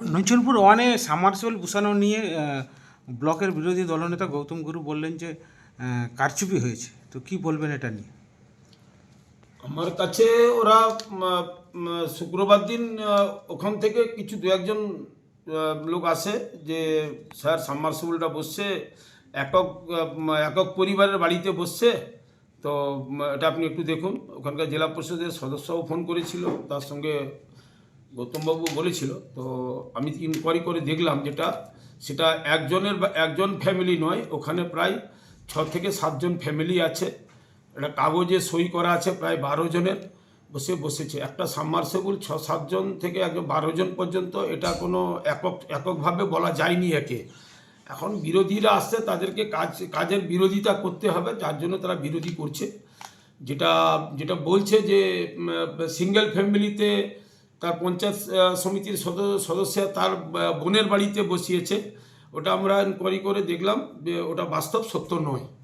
নৈচলপুর ওয়ানে সামারসেল বসানো নিয়ে ব্লকের বিরোধী দলনেতা গৌতম গুরু বললেন যে কারচুপি হয়েছে। তো কি বলবেন এটা নিয়ে? আমার কাছে ওরা শুক্রবার দিন ওখান থেকে কিছু দু একজন লোক আসে যে, স্যার, সাবমার্সিবলটা বসছে। একক একক পরিবারের বাড়িতে বসছে। তো এটা আপনি একটু দেখুন। ওখানকার জেলা পরিষদের সদস্যও ফোন করেছিল। তার সঙ্গে গৌতমবাবু বলেছিল, তো আমি ইনকোয়ারি করে দেখলাম যেটা, সেটা একজনের বা একজন ফ্যামিলি নয়, ওখানে প্রায় ছ থেকে সাতজন ফ্যামিলি আছে। একটা কাগজে সই করা আছে প্রায় বারো জনের, বসে বসেছে। একটা সাবমার্সেবল ছ সাতজন থেকে একজন বারো জন পর্যন্ত, এটা কোনো একক, এককভাবে বলা যায়নি একে। এখন বিরোধীরা আসছে, তাদেরকে কাজ, কাজের বিরোধিতা করতে হবে, যার জন্য তারা বিরোধী করছে। যেটা যেটা বলছে যে সিঙ্গেল ফ্যামিলিতে তার পঞ্চায়েত সমিতির সদ- সদস্য তার বোনের বাড়িতে বসিয়েছে। ওটা আমরা ইনকোয়ারি করে দেখলাম যে ওটা বাস্তব সত্য নয়।